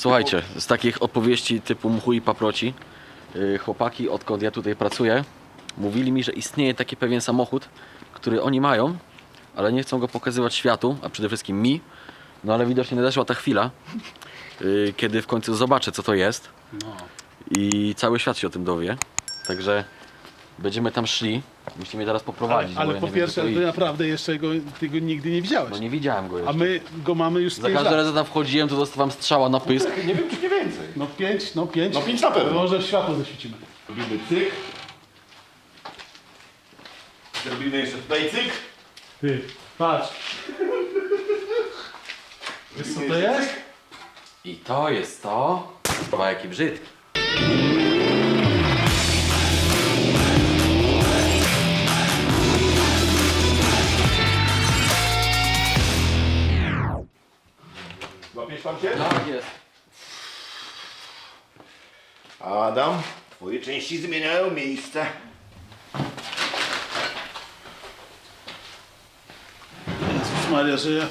Słuchajcie, z takich opowieści typu mchu i paproci, yy, chłopaki, odkąd ja tutaj pracuję, mówili mi, że istnieje taki pewien samochód, który oni mają, ale nie chcą go pokazywać światu, a przede wszystkim mi. No ale widocznie nadeszła ta chwila, yy, kiedy w końcu zobaczę, co to jest. No. I cały świat się o tym dowie. Także będziemy tam szli. Musicie mnie teraz poprowadzić. bo Ale ja po nie wiem, pierwsze, gdzie to ty iść. naprawdę jeszcze go, ty go nigdy nie widziałeś. No nie widziałem go A jeszcze. my go mamy już z Za pięć każdym lat. razem tam wchodziłem, to dostawałem strzała na pysk. Nie wiem, czy nie więcej. No pięć, no pięć. No pięć na pewno. Może w światło zaświecimy. Robimy cyk. Zrobimy jeszcze tutaj cyk. Ty, patrz. Wiesz co to jest? I to jest to. Chyba jaki brzydki. Części zmieniają miejsce. Jezus Maria, że ja...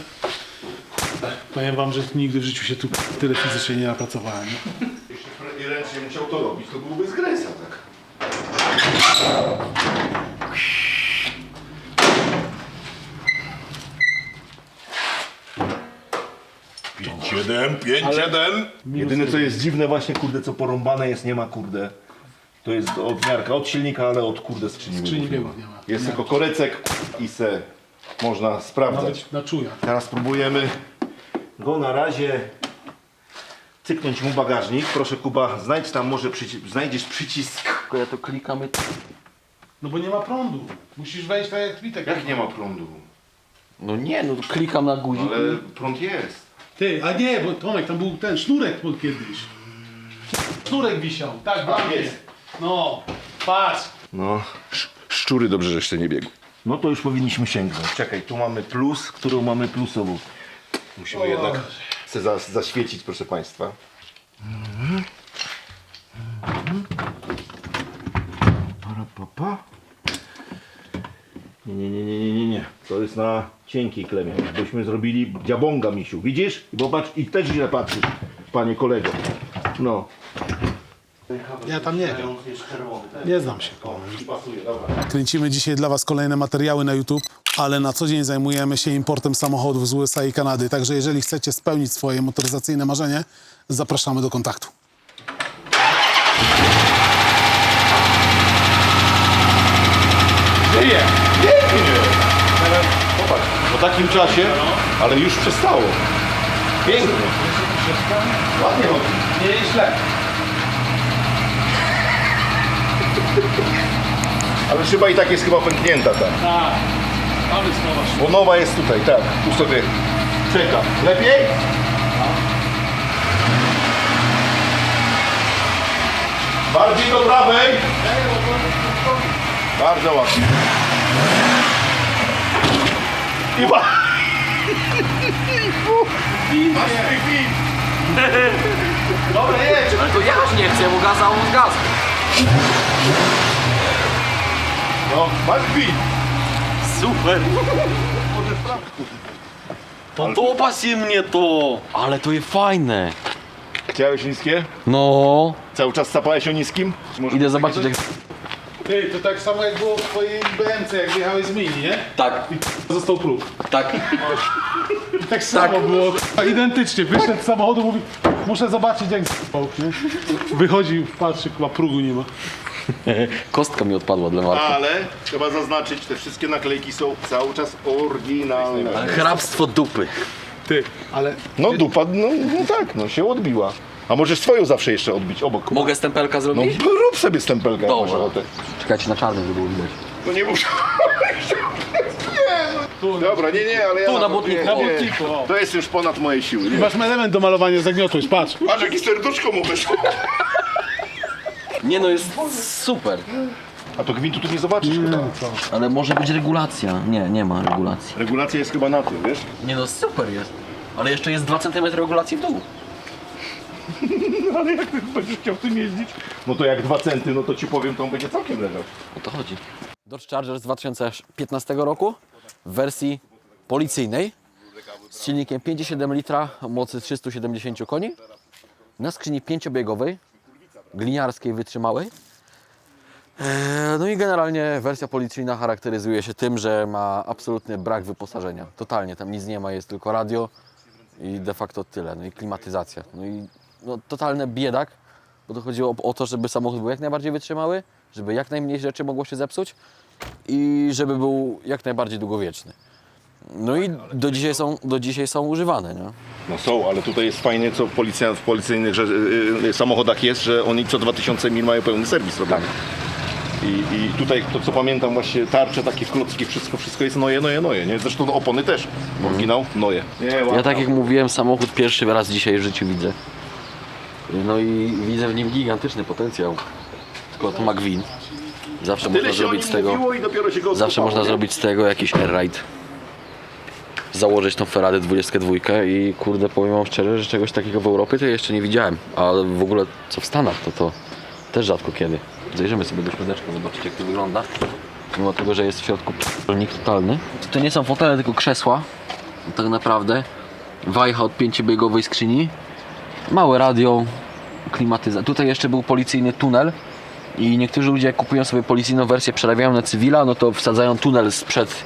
Powiem wam, że nigdy w życiu się tu tyle fizycznie nie napracowałem. Jeśli Freddy ręcznie musiał to robić, to byłby z tak? Pięć, jeden, pięć, jeden. Jedyne co jest dziwne właśnie, kurde, co porąbane jest, nie ma, kurde. To jest od miarka, od silnika, ale od kurde skrzyni Skrzyni biegów nie ma. Jest tylko korecek i se można sprawdzać. Nawet na czuja. Teraz próbujemy go na razie cyknąć mu bagażnik. Proszę Kuba, znajdź tam może przyci- znajdziesz przycisk. Tylko ja to klikam i... No bo nie ma prądu. Musisz wejść tak jak Witek. Jak nie ma prądu? No nie, no to klikam na guzik. Ale prąd jest. Ty, a nie, bo Tomek, tam był ten sznurek był kiedyś. Sznurek wisiał, tak, jest. No, patrz. No, szczury dobrze, żeście nie biegł. No to już powinniśmy sięgnąć. Czekaj, tu mamy plus, którą mamy plusową. Musimy O. jednak se za, zaświecić, proszę Państwa. Para, pa, pa. Nie, nie, nie, nie, nie, nie, nie. To jest na cienkiej klemie. Byśmy zrobili dziabonga, misiu. Widzisz? I popatrz, i też źle patrzysz, panie kolego. No. Ja tam nie wiem. Nie znam się. Kręcimy dzisiaj dla Was kolejne materiały na YouTube, ale na co dzień zajmujemy się importem samochodów z USA i Kanady. Także jeżeli chcecie spełnić swoje motoryzacyjne marzenie, zapraszamy do kontaktu. Żyje! Pięknie! Popatrz, po takim czasie, ale już przestało. Pięknie. Ładnie chodzi. Nie źle. Ale szyba i tak jest chyba pęknięta ta. Tak. Mamy słowa. Bo nowa jest tutaj, tak. Tu sobie czeka. Lepiej? Bardziej do prawej. Bardzo ładnie. I ba... Masz. Dobra, jedź. Ale to ja już nie chcę, mu gaza, a on gaz. No, film. Super. Podoba się mnie to. Ale to jest fajne. Chciałeś niskie? No. Cały czas sapałeś o niskim? Może Idę zobaczyć jak... Ty, to tak samo jak było w twojej BMC, jak wjechałeś z mini, nie? Tak, I został próg. tak. I tak samo było, k***a, identycznie. Wyszedł z samochodu, mówi, muszę zobaczyć jak z***ał, nie? Wychodzi, patrzy, chyba prógu nie ma. Kostka mi odpadła dla Marka. Ale trzeba zaznaczyć, te wszystkie naklejki są cały czas oryginalne. Hrabstwo dupy. Ty, ale No dupa, no, no tak, no się odbiła. A możesz swoją zawsze jeszcze odbić obok. Mogę stempelka No zrobić? rób sobie stempelkę, jak masz Dobra. ochotę. Czekajcie na czarnym, żeby było widać. No nie muszę. nie, no. Dobra, nie, nie, ale ja... Tu na butniku. nie, Na o. To jest już ponad moje siły. Nie? masz element do malowania, zagniotłeś, patrz. Patrz, jakie serduszko mu wyszło. Nie no, jest super. A to gwintu tu nie zobaczysz chyba. Ale może być regulacja. Nie, nie ma regulacji. Regulacja jest chyba na tym, wiesz? Nie no, super jest. Ale jeszcze jest 2 cm regulacji w dół. No ale jak ty będziesz chciał tym jeździć? No to jak dwa centy, no to ci powiem, to on będzie całkiem leżał. O to chodzi. Dodge Charger z 2015 roku w wersji policyjnej z silnikiem 5,7 litra, mocy 370 koni. na skrzyni pięciobiegowej, gliniarskiej, wytrzymałej. Eee, No i generalnie wersja policyjna charakteryzuje się tym, że ma absolutny brak wyposażenia. Totalnie, tam nic nie ma, jest tylko radio i de facto tyle. No i klimatyzacja. No i no, totalny biedak, bo to chodziło o to, żeby samochód był jak najbardziej wytrzymały, żeby jak najmniej rzeczy mogło się zepsuć i żeby był jak najbardziej długowieczny. No i do dzisiaj są, do dzisiaj są używane, nie? No są, ale tutaj jest fajnie, co policja, w policyjnych że, y, y, samochodach jest, że oni co 2000 mil mają pełny serwis robiony. I, I tutaj, to co pamiętam, właśnie tarcze, takie klocki, wszystko, wszystko jest noje, noje, noje, nie? Zresztą opony też, oryginał, noje. Nie, Ja tak jak mówiłem, samochód pierwszy raz dzisiaj w życiu widzę. No i widzę w nim gigantyczny potencjał. Tylko to McQueen. Zawsze można zrobić z tego. Mówiło i dopiero się go Zawsze odkopało, można nie? zrobić z tego jakiś air-ride. Założyć tą Ferrari 22 i kurde powiem wam szczerze, że czegoś takiego w Europie to ja jeszcze nie widziałem. A w ogóle co w Stanach to to też rzadko kiedy. Zajrzymy sobie do środeczka, zobaczycie jak to wygląda. Mimo tego, że jest w środku rolnik totalny. To nie są fotele, tylko krzesła. Tak naprawdę. Wajcha od pięciobiegowej skrzyni. Małe radio, klimatyzacja. Tutaj jeszcze był policyjny tunel. I niektórzy ludzie jak kupują sobie policyjną wersję, przerabiają na cywila, no to wsadzają tunel sprzed,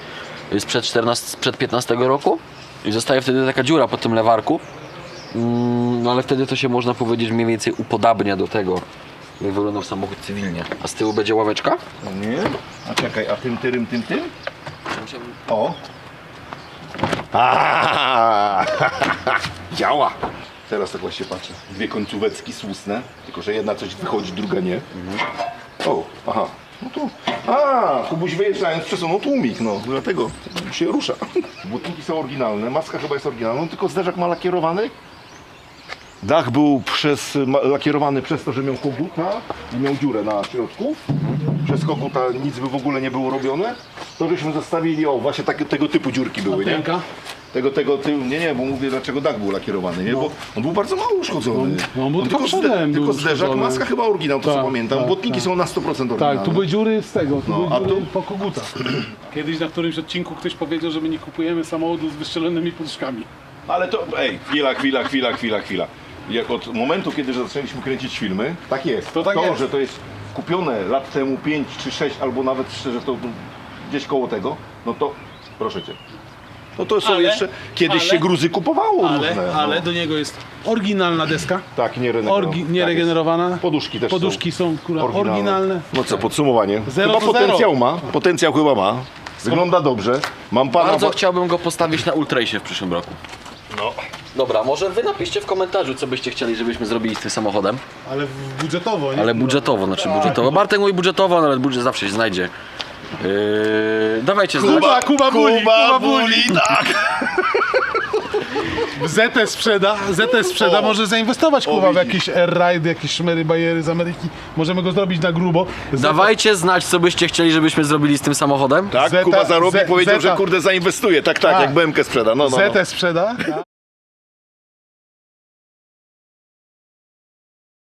sprzed, 14, sprzed 15 roku i zostaje wtedy taka dziura po tym lewarku. Mm, No ale wtedy to się można powiedzieć mniej więcej upodabnia do tego, jak wyglądał samochód cywilnie. A z tyłu będzie ławeczka? Nie? A czekaj, a tym, tym, tym, tym? O! Aaaa! Działa! Teraz tak właśnie patrzę. Dwie końcóweczki słuszne, tylko że jedna coś wychodzi, druga nie. O, aha. No to. A, Kubuś wyjeżdżając przesunął tłumik, no dlatego się rusza. Błotniki są oryginalne, maska chyba jest oryginalna, tylko zderzak ma lakierowany. Dach był przez, lakierowany przez to, że miał koguta i miał dziurę na środku. Przez koguta nic by w ogóle nie było robione. To żeśmy zostawili, o właśnie takie, tego typu dziurki były, nie? Tego, tego, ty, nie, nie, bo mówię dlaczego dach był lakierowany, nie? Bo on był bardzo mało uszkodzony. no, on był tylko zde- przodem był tylko zderzak, uszkodzony. maska chyba oryginał, to co Tak, pamiętam. tak, Błotniki tak. są na 100% oryginalne. Tak, tu były dziury z tego, tu No, były a dziury tu? po koguta. Kiedyś na którymś odcinku ktoś powiedział, że my nie kupujemy samochodu z wystrzelonymi poduszkami. Ale to, ej, chwila, chwila, chwila, chwila, chwila. Jak od momentu, kiedy zaczęliśmy kręcić filmy, tak jest. To tak jest. że to jest kupione lat temu 5 czy 6, albo nawet szczerze to gdzieś koło tego, no to proszę cię. No to są Ale- jeszcze, kiedyś ale- się gruzy kupowało Ale, różne. no. ale do niego jest oryginalna deska, Tak, nie regenerowane. orgi, nieregenerowana. Poduszki też Poduszki są, kurwa, oryginalne. No co, podsumowanie. Zero chyba zero. potencjał ma, potencjał chyba ma. Wygląda dobrze. Mam pana... Bardzo chciałbym go postawić na Ultrasie w przyszłym roku. No. Dobra, może wy napiszcie w komentarzu, co byście chcieli, żebyśmy zrobili z tym samochodem. Ale budżetowo, nie? Ale budżetowo, znaczy budżetowo. Bartek mówi budżetowo, no ale budżet zawsze się znajdzie. Yy, dawajcie znać. Kuba, Kuba Buli, Kuba Buli. tak. ZT sprzeda, ZT sprzeda, O. może zainwestować Kuba w jakieś air-ride, jakieś szmery, bajery z Ameryki. Możemy go zrobić na grubo. ZT Dawajcie znać, co byście chcieli, żebyśmy zrobili z tym samochodem. Tak, Zeta- Kuba zarobi Ze- powiedział, Zeta. że kurde zainwestuje. Tak, tak, Tak. jak BMK sprzeda. No, no, no. ZT sprzeda.